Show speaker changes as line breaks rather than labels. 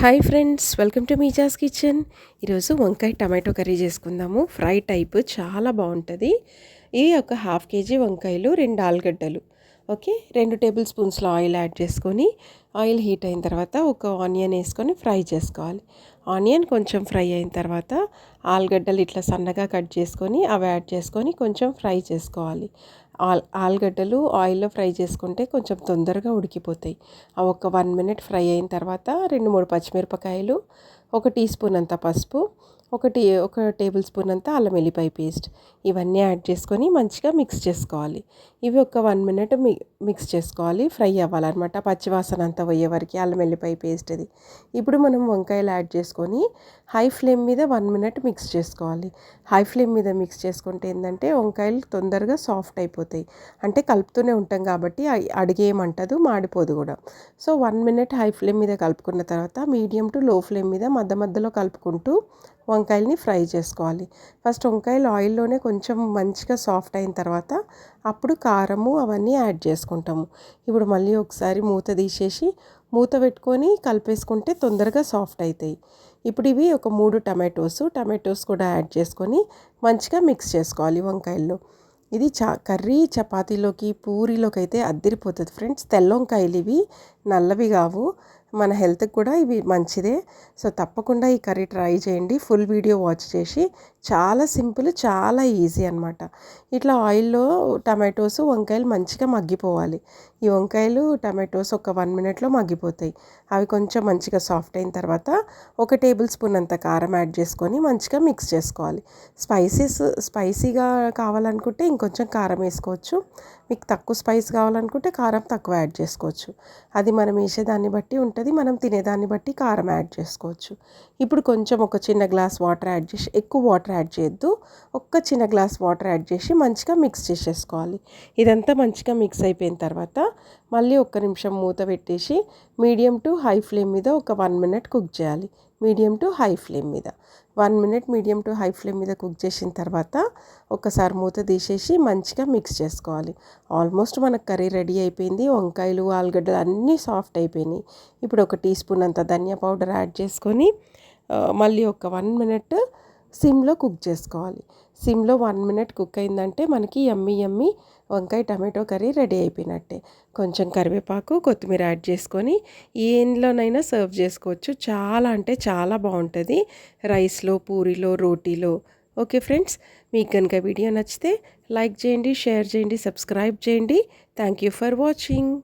Hi friends welcome to మీజాస్ kitchen ఈరోజు వంకాయ టమాటో కర్రీ చేసుకుందాము. ఫ్రై టైప్ చాలా బాగుంటుంది. ఇవి ఒక హాఫ్ కేజీ వంకాయలు రెండు ఆలుగడ్డలు. ఓకే? రెండు టేబుల్ స్పూన్స్లో ఆయిల్ యాడ్ చేసుకొని ఆయిల్ హీట్ అయిన తర్వాత ఒక ఆనియన్ వేసుకొని ఫ్రై చేసుకోవాలి. ఆనియన్ కొంచెం ఫ్రై అయిన తర్వాత ఆలుగడ్డలు ఇట్లా సన్నగా కట్ చేసుకొని అవి యాడ్ చేసుకొని కొంచెం ఫ్రై చేసుకోవాలి. ఆల్ ఆలుగడ్డలు ఆయిల్లో ఫ్రై చేసుకుంటే కొంచెం తొందరగా ఉడికిపోతాయి. ఆ ఒక వన్ మినిట్ ఫ్రై అయిన తర్వాత రెండు మూడు పచ్చిమిరపకాయలు ఒక టీ స్పూన్ అంత పసుపు ఒకటి ఒక టేబుల్ స్పూన్ అంతా అల్లం వెల్లిపాయ పేస్ట్ ఇవన్నీ యాడ్ చేసుకొని మంచిగా మిక్స్ చేసుకోవాలి. ఇవి ఒక వన్ మినిట్ మి మిక్స్ చేసుకోవాలి. ఫ్రై అవ్వాలన్నమాట. పచ్చివాసన అంతా పోయే వరకు అల్లం వెల్లిపాయ పేస్ట్ అది. ఇప్పుడు మనం వంకాయలు యాడ్ చేసుకొని హై ఫ్లేమ్ మీద వన్ మినిట్ మిక్స్ చేసుకోవాలి. హై ఫ్లేమ్ మీద మిక్స్ చేసుకుంటే ఏంటంటే వంకాయలు తొందరగా సాఫ్ట్ అయిపోతాయి. అంటే కలుపుతూనే ఉంటాం కాబట్టి అడిగేయమంటదు మాడిపోదు కూడా. So one minute high flame మీద కలుపుకున్న తర్వాత మీడియం టు లో ఫ్లేమ్ మీద మధ్య మధ్యలో కలుపుకుంటూ వంకాయల్ని ఫ్రై చేసుకోవాలి. ఫస్ట్ వంకాయలు ఆయిల్లోనే కొంచెం మంచిగా సాఫ్ట్ అయిన తర్వాత అప్పుడు కారము అవన్నీ యాడ్ చేసుకుంటాము. ఇప్పుడు మళ్ళీ ఒకసారి మూత తీసేసి మూత పెట్టుకొని కలిపేసుకుంటే తొందరగా సాఫ్ట్ అవుతాయి ఇప్పుడు ఇవి ఒక మూడు టమాటోస్ టమాటోస్ కూడా యాడ్ చేసుకొని మంచిగా మిక్స్ చేసుకోవాలి వంకాయల్లో. ఇది చా కర్రీ చపాతీలోకి పూరీలోకి అయితే అద్దరిపోతుంది. ఫ్రెండ్స్ తెల్ల వంకాయలు ఇవి నల్లవి కావు. మన హెల్త్కి కూడా ఇవి మంచిదే. సో తప్పకుండా ఈ కర్రీ ట్రై చేయండి. ఫుల్ వీడియో వాచ్ చేసి చాలా సింపుల్ చాలా ఈజీ అనమాట ఇట్లా ఆయిల్లో టమాటోస్ వంకాయలు మంచిగా మగ్గిపోవాలి. ఈ వంకాయలు టమాటోస్ ఒక వన్ మినిట్లో మగ్గిపోతాయి. అవి కొంచెం మంచిగా సాఫ్ట్ అయిన తర్వాత ఒక టేబుల్ స్పూన్ అంత కారం యాడ్ చేసుకొని మంచిగా మిక్స్ చేసుకోవాలి. స్పైసెస్ స్పైసీగా కావాలనుకుంటే ఇంకొంచెం కారం వేసుకోవచ్చు. మీకు తక్కువ స్పైస్ కావాలనుకుంటే కారం తక్కువ యాడ్ చేసుకోవచ్చు. అది మనం వేసేదాన్ని బట్టి ఉంటుంది మనం తినేదాన్ని బట్టి కారం యాడ్ చేసుకోవచ్చు. ఇప్పుడు కొంచెం ఒక చిన్న గ్లాస్ వాటర్ యాడ్ చేసి ఎక్కువ వాటర్ యాడ్ చేయొద్దు. ఒక్క చిన్న గ్లాస్ వాటర్ యాడ్ చేసి మంచిగా మిక్స్ చేసేసుకోవాలి. ఇదంతా మంచిగా మిక్స్ అయిపోయిన తర్వాత మళ్ళీ ఒక్క నిమిషం మూత పెట్టేసి మీడియం టు హై ఫ్లేమ్ మీద ఒక వన్ మినిట్ కుక్ చేయాలి. మీడియం టు హై ఫ్లేమ్ మీద. One minute medium to high flame మీద కుక్ చేసిన తర్వాత ఒకసారి మూత తీసేసి మంచిగా మిక్స్ చేసుకోవాలి. ఆల్మోస్ట్ మనకు కర్రీ రెడీ అయిపోయింది. వంకాయలు ఆలుగడ్డలు అన్నీ సాఫ్ట్ అయిపోయినాయి. ఇప్పుడు ఒక టీ స్పూన్ అంత ధనియా పౌడర్ యాడ్ చేసుకొని మళ్ళీ ఒక వన్ మినిట్ సిమ్లో కుక్ చేసుకోవాలి. సిమ్లో వన్ మినిట్ కుక్ అయిందంటే మనకి ఎమ్మి ఎమ్మి వంకాయ టమాటో కర్రీ రెడీ అయిపోయినట్టే. కొంచెం కరివేపాకు కొత్తిమీర యాడ్ చేసుకొని ఏంలోనైనా సర్వ్ చేసుకోవచ్చు. చాలా అంటే చాలా బాగుంటుంది. రైస్లో పూరిలో రోటీలో. ఓకే ఫ్రెండ్స్ మీకు కనుక వీడియో నచ్చితే లైక్ చేయండి షేర్ చేయండి సబ్స్క్రైబ్ చేయండి. Thank you for watching.